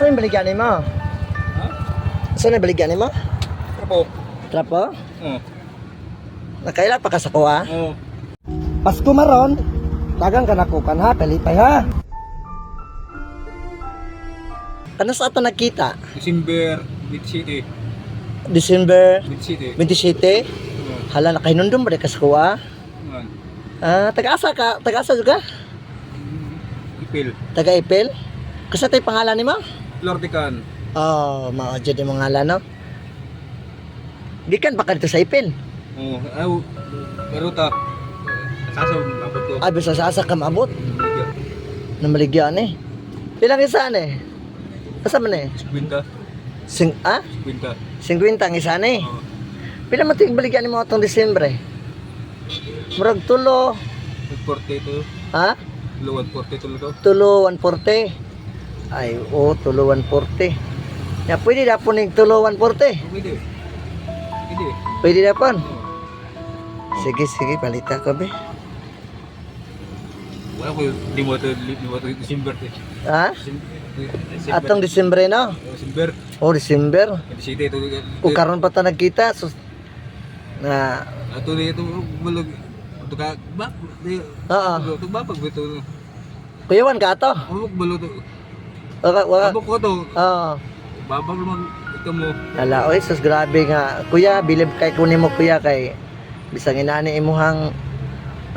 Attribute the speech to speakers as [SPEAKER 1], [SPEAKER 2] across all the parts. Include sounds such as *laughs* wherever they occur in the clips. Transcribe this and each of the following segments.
[SPEAKER 1] Saan yung baligyan mo?
[SPEAKER 2] Ha?
[SPEAKER 1] Saan yung baligyan mo?
[SPEAKER 2] Trapo.
[SPEAKER 1] Trapo?
[SPEAKER 2] Oo.
[SPEAKER 1] Nakaila pa ka sa kuha?
[SPEAKER 2] Oo.
[SPEAKER 1] Pasko maron, dagang ka nakukan ha, palipay ha. Ano sa ato nakita?
[SPEAKER 2] December, Mid City.
[SPEAKER 1] December
[SPEAKER 2] Mid City.
[SPEAKER 1] 27?
[SPEAKER 2] Oo.
[SPEAKER 1] Hala, nakahinundom ba di ka sa kuha?
[SPEAKER 2] Yan.
[SPEAKER 1] Ah, taga-asa ka? Taga-asa juga?
[SPEAKER 2] Ipil.
[SPEAKER 1] Taga-Ipil? Kasi tayo pangalan ni mo?
[SPEAKER 2] Lordican.
[SPEAKER 1] Oh, mao yung mga ngalan, no? Gikan pa ka dito sa Ipil.
[SPEAKER 2] Oo. Aw, Baruta. Kaso, mabot ko.
[SPEAKER 1] Ay, bisa sa asa ka.
[SPEAKER 2] Medyo.
[SPEAKER 1] Namaligyan eh. Pilang isa eh? Asa man eh?
[SPEAKER 2] Kwinta.
[SPEAKER 1] Sing, ah?
[SPEAKER 2] Kwinta.
[SPEAKER 1] 50 ang isa eh.
[SPEAKER 2] Oo.
[SPEAKER 1] Pila man ting baligyan ni mo atong Disyembre? Murag tulo,
[SPEAKER 2] 42.
[SPEAKER 1] ha?
[SPEAKER 2] Luwag 42 to.
[SPEAKER 1] Tulo 140. Ay, oo, tulo 140. Ya, pwede na po ning tulo 140.
[SPEAKER 2] Oh, Pwede. Pwede.
[SPEAKER 1] Pwede na po.
[SPEAKER 2] Oo.
[SPEAKER 1] Sige, sige, balita ko be.
[SPEAKER 2] Wala ko, di mo ito, di mo ito December. eh.
[SPEAKER 1] Ha?
[SPEAKER 2] December.
[SPEAKER 1] Atong Disyembre no?
[SPEAKER 2] Oh, December.
[SPEAKER 1] Oh, December.
[SPEAKER 2] Mid City ito.
[SPEAKER 1] Kung karon pa ta nagkita, sus na
[SPEAKER 2] Ato na ito, bulog. Ito ka, ba? Di-
[SPEAKER 1] Oo.
[SPEAKER 2] Ito ba pag ito?
[SPEAKER 1] kuyawan ka ato.
[SPEAKER 2] Abok balo to.
[SPEAKER 1] Waka, waka.
[SPEAKER 2] Abok ko to.
[SPEAKER 1] Oo.
[SPEAKER 2] Babag naman ito mo.
[SPEAKER 1] Ala, oy, sus grabe nga. Kuya, bilib kay kunin mo kuya kay bisang inani imuhang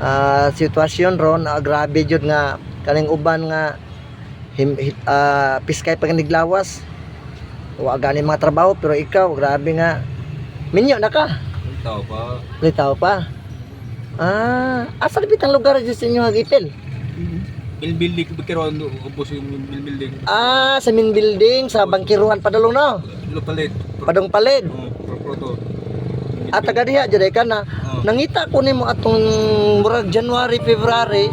[SPEAKER 1] ah, sitwasyon ron, ah, grabe jud nga kaning uban nga him, hit, ah, piskay pag niglawas. Wa gani mga trabaho pero ikaw grabe nga minyo na ka.
[SPEAKER 2] Tao pa.
[SPEAKER 1] Litaw pa. Ah, asa bitang lugar dyan sa inyo hagipil?
[SPEAKER 2] Bilbildig, bigkaroon, ubos yung bilbildig.
[SPEAKER 1] Ah, sa main building, sa bangkiruhan padulong no.
[SPEAKER 2] Lupalit.
[SPEAKER 1] Padong palid.
[SPEAKER 2] Oo, proto.
[SPEAKER 1] At taga diha jud ka na. Nangita ko nimo atong murag January, February.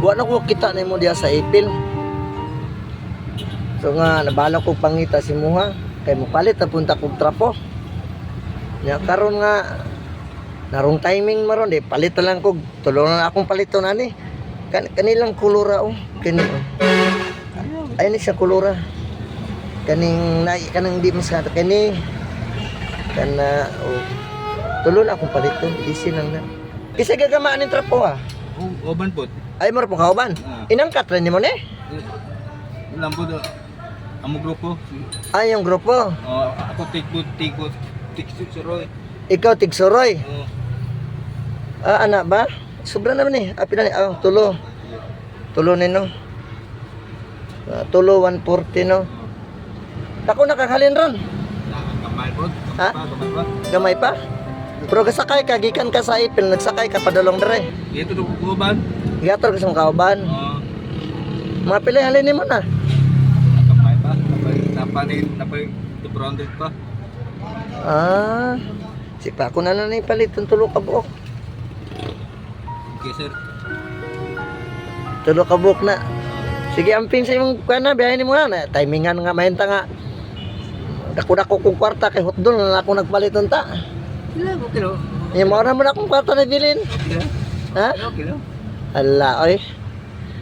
[SPEAKER 1] Wa na ko kita nimo diha sa April. So nga nabala ko pangita si Muha kay mo palit na punta kog trapo. Nya karon nga narong timing maron di palit na lang kog tulungan na akong paliton ani. Kan kanilang kulura oh, kani oh. Ay ni siya kulura. Kaning na kanang di mas kani kana oh, tulo na akong paliton isi lang na. Kasi gagamaan ng trapo ah.
[SPEAKER 2] Oh, oban po.
[SPEAKER 1] Ay mo po kauban.
[SPEAKER 2] Ah.
[SPEAKER 1] Inangkat rin ni mo ni.
[SPEAKER 2] Ilang po do. Amo grupo.
[SPEAKER 1] Ay yung grupo.
[SPEAKER 2] Oh, ako tikot, tikot, tikot si Roy.
[SPEAKER 1] Ikaw tigsuroy.
[SPEAKER 2] Oh,
[SPEAKER 1] Ah, anak ba? Sobra naman eh. Ah, pila ni? Ah, tulo. Tulo ni no. Ah, tulo 140 no. Ako nakakalin ron.
[SPEAKER 2] kamay po.
[SPEAKER 1] Ha? Gamay pa. Pero kasakay ka, gikan ka sa ipil, nagsakay ka padulong dere.
[SPEAKER 2] Dito do uban.
[SPEAKER 1] Gatol ka sa kauban.
[SPEAKER 2] Oh,
[SPEAKER 1] Mga pili halin ni mo na.
[SPEAKER 2] kamay pa. Napay, napay, napay, 200 pa.
[SPEAKER 1] Ah. Si pa ako na lang ni palit ng tulo ka buok.
[SPEAKER 2] Okay, sir.
[SPEAKER 1] Tulo ka buok na. Sige, amping sa imong kuana, biyahin mo na. Timingan nga mahenta nga. Dako-dako kong kwarta kay hotdog na ako nagpalit ta.
[SPEAKER 2] Kilo, kilo.
[SPEAKER 1] Yung mga na mo na akong kwarta na bilin.
[SPEAKER 2] Kilo,
[SPEAKER 1] Ha?
[SPEAKER 2] kilo.
[SPEAKER 1] Ala, oy.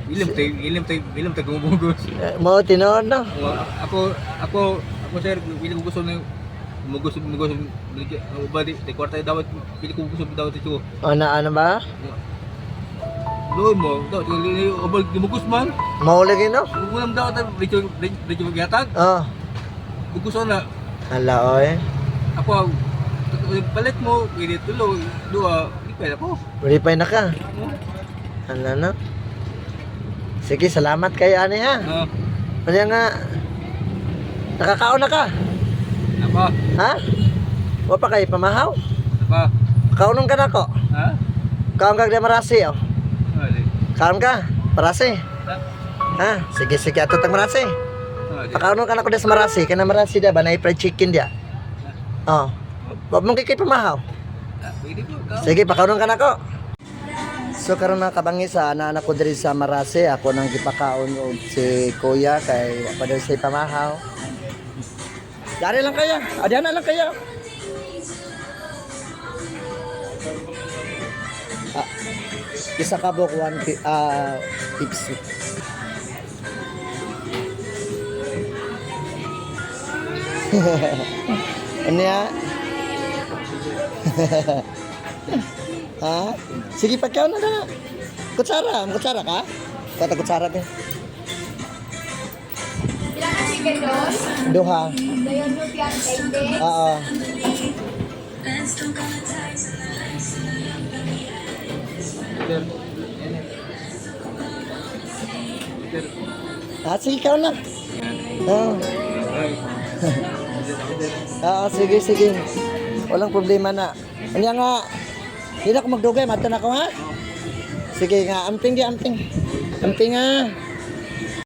[SPEAKER 2] Ilim tayo, ilim tayo, ilim tayo gumugos.
[SPEAKER 1] Eh, Mo tinood no.
[SPEAKER 2] Oh, ako, ako, ako sir, pili ko gusto na mugos, mugos, ano ba di, di kwarta dapat, pili ko gusto dapat ito.
[SPEAKER 1] O na ano ba?
[SPEAKER 2] Doon mo, daw, obal, gumugos man.
[SPEAKER 1] Mauligi no?
[SPEAKER 2] Ulam daw, dito, dito magyatag.
[SPEAKER 1] Oh.
[SPEAKER 2] Gusto na,
[SPEAKER 1] Ala, oy.
[SPEAKER 2] ako, palit mo, pili tulo, dua, di pala po.
[SPEAKER 1] Na ka. Ala na. Sige, salamat kay ani ha.
[SPEAKER 2] Ah,
[SPEAKER 1] Kanya nga, nakakaon na ka.
[SPEAKER 2] apa,
[SPEAKER 1] Ha? Wa pa kay pamahaw?
[SPEAKER 2] apa,
[SPEAKER 1] Kaunon ka na ko.
[SPEAKER 2] ha?
[SPEAKER 1] Kaon ka di marasi oh. Kaon ka, marasi. Ha? Sige, sige, ato tang marasi.
[SPEAKER 2] ali.
[SPEAKER 1] Pakaunon ka na ko sa marasi. Kana marasi da ba na fried chicken dia. Oh. Wa mong kay pamahaw.
[SPEAKER 2] Ah.
[SPEAKER 1] Sige, pakaunon ka na ko. So karon na kabangi sa ana anak ko diri sa Marase, ako nang gipakaon og si Kuya kay pa siya pamahaw. Dari lang kaya, adyan na lang kaya. Isa ka bok one pi- ah tips. *laughs* ano ya? *laughs* ha? Sige, pagkaw na na. Kutsara, may kutsara ka? Kata kutsara din.
[SPEAKER 3] Ilan ka chicken doon?
[SPEAKER 1] Duha.
[SPEAKER 3] Dayon mo piyan kay
[SPEAKER 1] Oo. Ah, sige, ikaw na. Oo.
[SPEAKER 2] Ay.
[SPEAKER 1] Oo, sige, sige. Walang problema na. Kanya nga, hindi na ako magdugay, mata na ako ha? Sige nga, amping di, amping. Amping nga.